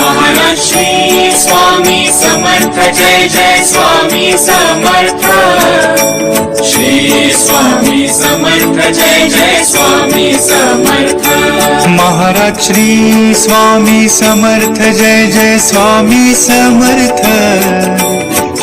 Mahalakshmi Swami Samarth Jai Jai Swami Samarth. Shri Swami Samarth Jai Jai Swami Samarth. Maharaj Shri Swami Samarth Jai Jai Swami Samarth.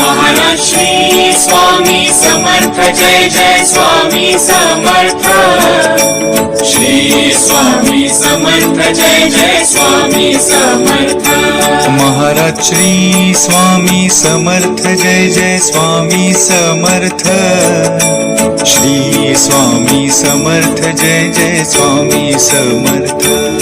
Mahalakshmi Shri Swami Samarth Jai Jai Swami Samarth. Shri Swami Samarth Jai Jai Swami Samarth. Maharaj Shri Swami Samarth Jai Jai Swami Samarth. Shri Swami Samarth Jai Jai Swami Samarth.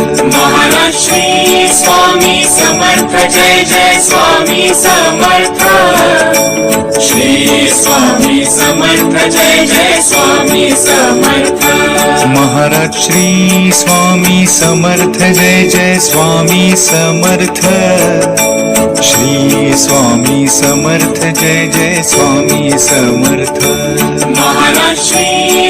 Shri Swami Samarth Jai Jai Swami Samarth. Shri Swami Samarth Jai Jai Swami Samarth. Maharaj Shri Swami Samarth Jai Jai Swami Samarth. Shri Swami Samarth Jai Jai Swami Samarth. Maharaj Shri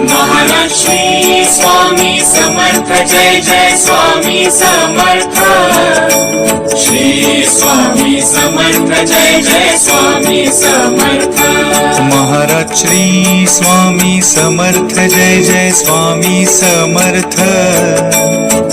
Maharaj Shri Swami Samarth Jai Jai Swami Samarth. Shri Swami Samarth Jai Jai Swami Samarth. Maharaj Shri Swami Samarth Jai Jai Swami Samarth.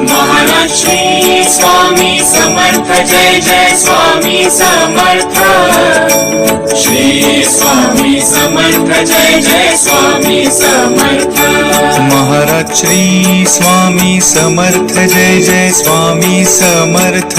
Mahalakshmi Swami Samarth Jai Jai Swami Samarth. Shri Swami Samarth Jai Jai Swami Samarth. Maharaj Shri Swami Samarth Jai Jai Swami Samarth.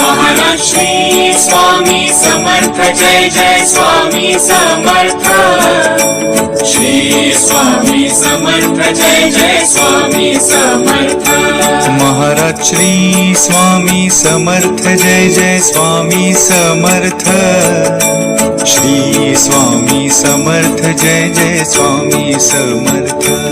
Mahalakshmi Swami Samarth Jai Jai Swami Samarth. Shri Swami Samarth Jai Jai Swami Samarth. Maharaj Shri Swami Samarth Jai Jai Swami Samarth. Shri Swami Samarth Jai Jai Swami Samarth.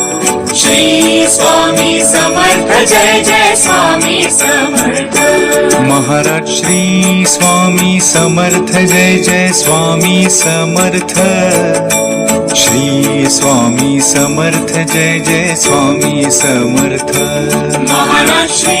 Shri Swami Samarth Jai Jai Swami Samarth. Maharaj Shri Swami Samarth Jai Jai Swami Samarth. Shri Swami Samarth Jai Jai Swami Samarth. Maharaj Shri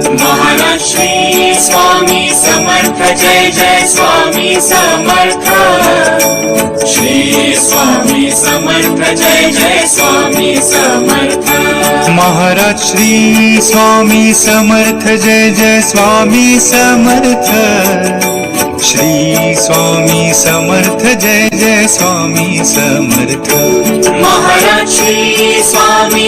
Shri Swami Samarth Jai Jai Swami Samarth. Shri Swami Samarth Jai Jai Swami Samarth. Maharaj Shri Swami Samarth Jai Jai Swami Samarth. Shri Swami Samarth Jai Jai Swami Samarth